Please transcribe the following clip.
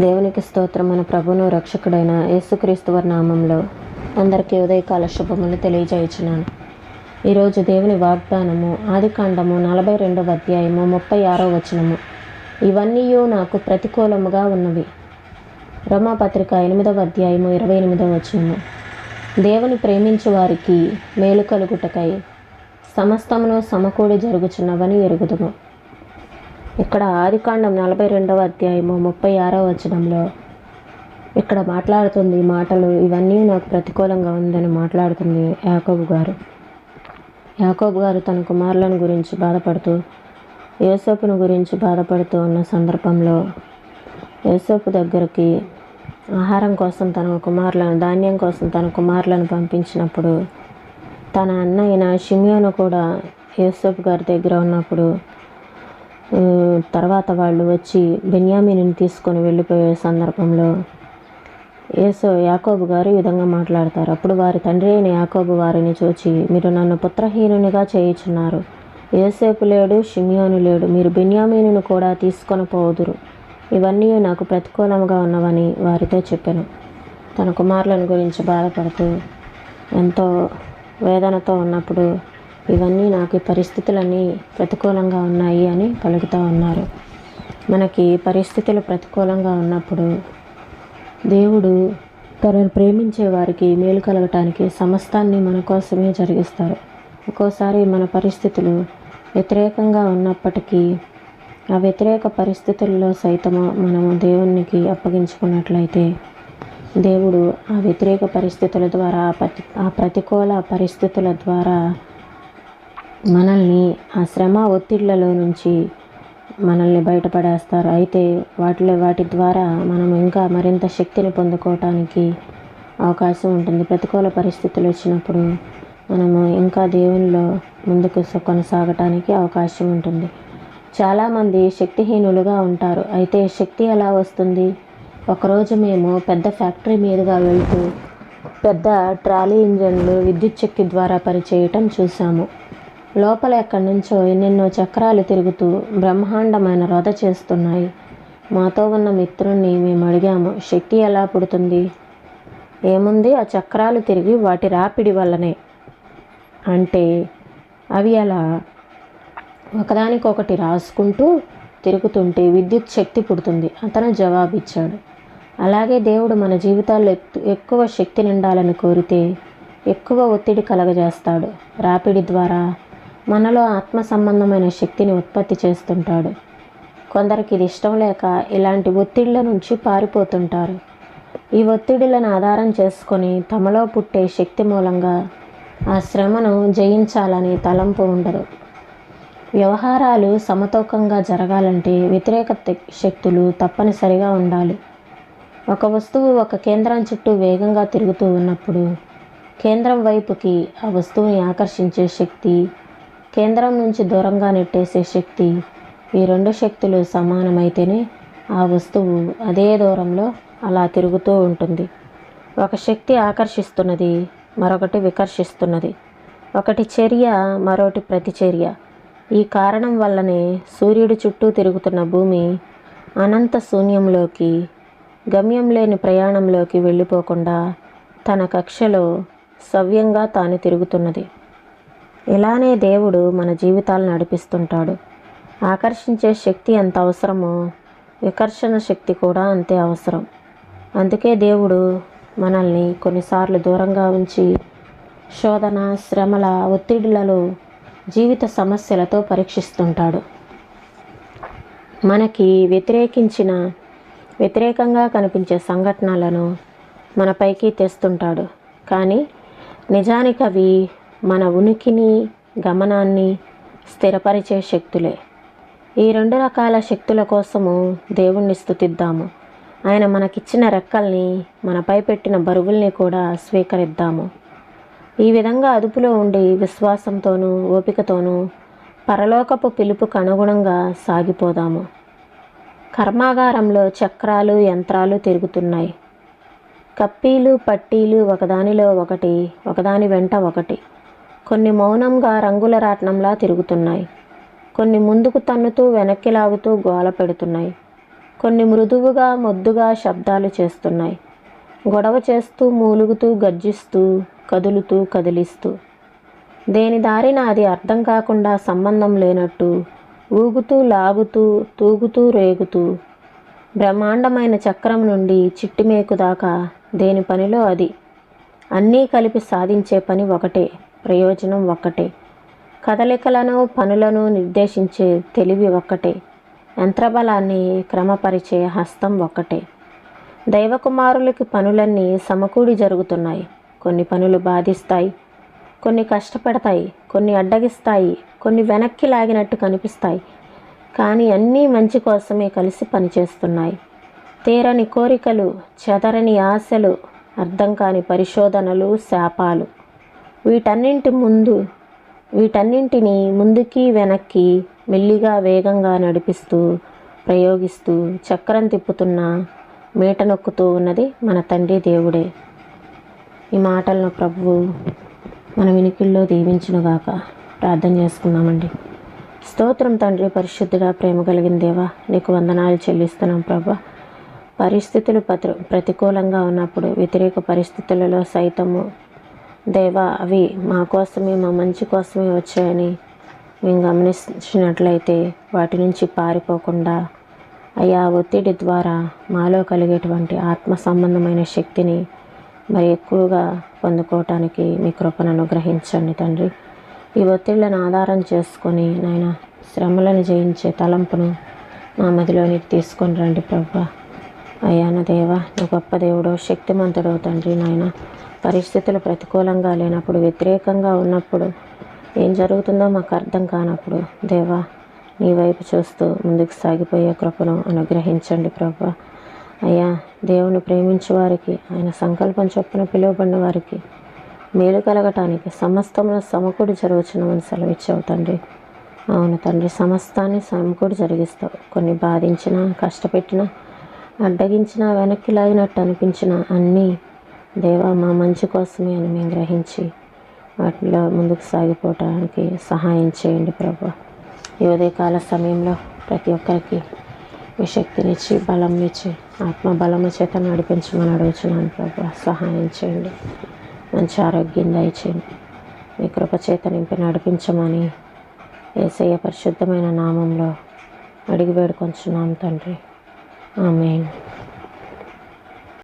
దేవునికి స్తోత్రం మన ప్రభును రక్షకుడైన యేసుక్రీస్తు నామంలో అందరికీ ఉదయకాల శుభములు తెలియజేయుచున్నాను. ఈరోజు దేవుని వాగ్దానము ఆదికాండము నలభై రెండవ అధ్యాయము ముప్పై ఆరో వచనము. ఇవన్నీ నాకు ప్రతికూలముగా ఉన్నవి. రమాపత్రిక ఎనిమిదవ అధ్యాయము ఇరవై ఎనిమిదవ వచనము. దేవుని ప్రేమించు వారికి మేలు కలుగుటకై సమస్తమును సమకూడి జరుగుచున్నవని ఎరుగుదుము. ఇక్కడ ఆదికాండం నలభై రెండవ అధ్యాయము ముప్పై ఆరవ వచనంలో ఇక్కడ మాట్లాడుతుంది మాటలు. ఇవన్నీ నాకు ప్రతికూలంగా ఉందని మాట్లాడుతుంది యాకోబు గారు. యాకోబు గారు తన కుమారులను గురించి బాధపడుతూ యోసేపును గురించి బాధపడుతూ ఉన్న సందర్భంలో యోసపు దగ్గరికి ఆహారం కోసం తన కుమారులను ధాన్యం కోసం తన కుమారులను పంపించినప్పుడు తన అన్నయ్యన షిమియోను కూడా యోసేపు గారి దగ్గర ఉన్నప్పుడు తర్వాత వాళ్ళు వచ్చి బెన్యామీని తీసుకొని వెళ్ళిపోయే సందర్భంలో ఏసో యాకోబు గారు ఈ విధంగా మాట్లాడతారు. అప్పుడు వారి తండ్రి అయిన యాకోబు వారిని చూచి మీరు నన్ను పుత్రహీనునిగా చేయుచున్నారు. ఏసేపు లేడు షిమియోను లేడు మీరు బెన్యామీనును కూడా తీసుకొని పోదురు. ఇవన్నీ నాకు ప్రతికూలంగా ఉన్నవని వారితో చెప్పాను. తన కుమారులను గురించి బాధపడుతూ ఎంతో వేదనతో ఉన్నప్పుడు ఇవన్నీ నాకు పరిస్థితులన్నీ ప్రతికూలంగా ఉన్నాయి అని పలుకుతూ ఉన్నారు. మనకి పరిస్థితులు ప్రతికూలంగా ఉన్నప్పుడు దేవుడు తనను ప్రేమించే వారికి మేలు కలగటానికి సమస్తాన్ని మన కోసమే జరిగిస్తారు. ఒక్కోసారి మన పరిస్థితులు వ్యతిరేకంగా ఉన్నప్పటికీ ఆ వ్యతిరేక పరిస్థితుల్లో సైతము మనము దేవునికి అప్పగించుకున్నట్లయితే దేవుడు ఆ వ్యతిరేక పరిస్థితుల ద్వారా ఆ ప్రతికూల పరిస్థితుల ద్వారా మనల్ని ఆ శ్రమ ఒత్తిళ్ళలో నుంచి మనల్ని బయటపడేస్తారు. అయితే వాటిలో వాటి ద్వారా మనం ఇంకా మరింత శక్తిని పొందుకోవటానికి అవకాశం ఉంటుంది. ప్రతికూల పరిస్థితులు వచ్చినప్పుడు మనము ఇంకా దేవునిలో ముందుకు కొనసాగటానికి అవకాశం ఉంటుంది. చాలామంది శక్తిహీనులుగా ఉంటారు. అయితే శక్తి ఎలా వస్తుంది? ఒకరోజు మేము పెద్ద ఫ్యాక్టరీ మీదుగా వెళ్తూ పెద్ద ట్రాలీ ఇంజన్లు విద్యుత్ శక్తి ద్వారా పనిచేయటం చూసాము. లోపల ఎక్కడి నుంచో ఎన్నెన్నో చక్రాలు తిరుగుతూ బ్రహ్మాండమైన రథ చేస్తున్నాయి. మాతో ఉన్న మిత్రుణ్ణి మేము అడిగాము శక్తి ఎలా పుడుతుంది? ఏముంది? ఆ చక్రాలు తిరిగి వాటి రాపిడి వల్లనే. అంటే అవి అలా ఒకదానికొకటి రాసుకుంటూ తిరుగుతుంటే విద్యుత్ శక్తి పుడుతుంది అతను జవాబిచ్చాడు. అలాగే దేవుడు మన జీవితాల్లో ఎత్తు- ఎక్కువ శక్తి నిండాలని కోరితే ఎక్కువ ఒత్తిడి కలగజేస్తాడు. రాపిడి ద్వారా మనలో ఆత్మ సంబంధమైన శక్తిని ఉత్పత్తి చేస్తుంటాడు. కొందరికి ఇది ఇష్టం లేక ఇలాంటి ఒత్తిళ్ళ నుంచి పారిపోతుంటారు. ఈ ఒత్తిడులను ఆధారం చేసుకొని తమలో పుట్టే శక్తి మూలంగా ఆ శ్రమను జయించాలని తలంపు ఉండదు. వ్యవహారాలు సమతూకంగా జరగాలంటే వ్యతిరేక శక్తులు తప్పనిసరిగా ఉండాలి. ఒక వస్తువు ఒక కేంద్రం చుట్టూ వేగంగా తిరుగుతూ ఉన్నప్పుడు కేంద్రం వైపుకి ఆ వస్తువుని ఆకర్షించే శక్తి కేంద్రం నుంచి దూరంగా నెట్టేసే శక్తి ఈ రెండు శక్తులు సమానమైతేనే ఆ వస్తువు అదే దూరంలో అలా తిరుగుతూ ఉంటుంది. ఒక శక్తి ఆకర్షిస్తున్నది మరొకటి వికర్షిస్తున్నది. ఒకటి చర్య మరొకటి ప్రతిచర్య. ఈ కారణం వల్లనే సూర్యుడి చుట్టూ తిరుగుతున్న భూమి అనంత శూన్యంలోకి గమ్యం లేని ప్రయాణంలోకి వెళ్ళిపోకుండా తన కక్షలో సవ్యంగా తాను తిరుగుతున్నది. ఇలానే దేవుడు మన జీవితాలను నడిపిస్తుంటాడు. ఆకర్షించే శక్తి ఎంత అవసరమో వికర్షణ శక్తి కూడా అంతే అవసరం. అందుకే దేవుడు మనల్ని కొన్నిసార్లు దూరంగా ఉంచి శోధన శ్రమల ఒత్తిడులలో జీవిత సమస్యలతో పరీక్షిస్తుంటాడు. మనకి వ్యతిరేకించిన వ్యతిరేకంగా కనిపించే సంఘటనలను మనపైకి తెస్తుంటాడు. కానీ నిజానికి అవి మన ఉనికిని గమనాన్ని స్థిరపరిచే శక్తులే. ఈ రెండు రకాల శక్తుల కోసము దేవుణ్ణి స్థుతిద్దాము ఆయన మనకిచ్చిన రెక్కల్ని మనపై పెట్టిన బరువుల్ని కూడా స్వీకరిద్దాము. ఈ విధంగా అదుపులో ఉండి విశ్వాసంతోనూ ఓపికతోనూ పరలోకపు పిలుపుకు అనుగుణంగా సాగిపోదాము. కర్మాగారంలో చక్రాలు యంత్రాలు తిరుగుతున్నాయి. కప్పీలు పట్టీలు ఒకదానిలో ఒకటి ఒకదాని వెంట ఒకటి. కొన్ని మౌనంగా రంగుల రాట్నంలా తిరుగుతున్నాయి. కొన్ని ముందుకు తన్నుతూ వెనక్కి లాగుతూ గోల పెడుతున్నాయి. కొన్ని మృదువుగా మొద్దుగా శబ్దాలు చేస్తున్నాయి. గొడవ చేస్తూ మూలుగుతూ గర్జిస్తూ కదులుతూ కదిలిస్తూ. దేని దారిన అది అర్థం కాకుండా సంబంధం లేనట్టు ఊగుతూ లాగుతూ తూగుతూ రేగుతూ బ్రహ్మాండమైన చక్రం నుండి చిట్టిమేకు దాకా దేని పనిలో అది? అన్నీ కలిపి సాధించే పని ఒకటే ప్రయోజనం ఒక్కటే కదలికలను పనులను నిర్దేశించే తెలివి ఒక్కటే యంత్రబలాన్ని క్రమపరిచే హస్తం ఒక్కటే దైవకుమారులకి పనులన్నీ సమకూడి జరుగుతున్నాయి. కొన్ని పనులు బాధిస్తాయి కొన్ని కష్టపడతాయి కొన్ని అడ్డగిస్తాయి కొన్ని వెనక్కి లాగినట్టు కనిపిస్తాయి. కానీ అన్నీ మంచి కోసమే కలిసి పనిచేస్తున్నాయి. తీరని కోరికలు చెదరని ఆశలు అర్థం కాని పరిశోధనలు శాపాలు. వీటన్నింటి ముందు వీటన్నింటిని ముందుకి వెనక్కి మెల్లిగా వేగంగా నడిపిస్తూ ప్రయోగిస్తూ చక్రం తిప్పుతున్న మీట నొక్కుతూ ఉన్నది మన తండ్రి దేవుడే. ఈ మాటలను ప్రభువు మన వినికిల్లో దీవించునుగాక. ప్రార్థన చేసుకున్నామండి స్తోత్రం తండ్రి పరిశుద్ధుడా ప్రేమ కలిగిన దేవా నీకు వందనాలు చెల్లిస్తున్నాం ప్రభా. పరిస్థితులు పత్ర ప్రతికూలంగా ఉన్నప్పుడు వ్యతిరేక పరిస్థితులలో సైతము దేవా అవి మా కోసమే మా మంచి కోసమే వచ్చాయని మేము గమనించినట్లయితే వాటి నుంచి పారిపోకుండా అయ్యా ఒత్తిడి ద్వారా మాలో కలిగేటువంటి ఆత్మ సంబంధమైన శక్తిని మరి ఎక్కువగా పొందుకోవటానికి మీ కృపను అనుగ్రహించండి తండ్రి. ఈ ఒత్తిళ్ళను ఆధారం చేసుకొని నాయన శ్రమలను జయించే తలంపును మా మదిలోనికి తీసుకొని రండి ప్రభా. అయ్యా నా దేవా నువ్వు గొప్ప దేవుడో శక్తిమంతుడో తండ్రి నాయన. పరిస్థితులు ప్రతికూలంగా లేనప్పుడు వ్యతిరేకంగా ఉన్నప్పుడు ఏం జరుగుతుందో మాకు అర్థం కానప్పుడు దేవా నీ వైపు చూస్తూ ముందుకు సాగిపోయే కృపను అనుగ్రహించండి ప్రభా. అయ్యా దేవుని ప్రేమించే వారికి ఆయన సంకల్పం చొప్పున పిలువబడిన వారికి మేలు కలగటానికి సమస్తమును సమకూడి జరుగుచున్నామని సెలవిచ్చావు తండ్రి. అవును తండ్రి సమస్తాన్ని సమకూడి జరిగిస్తావు. కొన్ని బాధించిన కష్టపెట్టిన అడ్డగించిన వెనక్కి లాగినట్టు అనిపించిన అన్నీ దేవా మా మంచి కోసమే అని మేము గ్రహించి వాటిలో ముందుకు సాగిపోవటానికి సహాయం చేయండి ప్రభు. ఈ ఉదయకాల సమయంలో ప్రతి ఒక్కరికి మీ శక్తినిచ్చి బలం ఇచ్చి ఆత్మ బలము చేత నడిపించమని అడుగుతున్నాను ప్రభు. సహాయం చేయండి. మంచి ఆరోగ్యం దయచేయండి. మీ కృపచేత నింపి నడిపించమని ఏసయ్య పరిశుద్ధమైన నామంలో అడిగి వేడుకొంచున్నాం తండ్రి. Oh, I mean.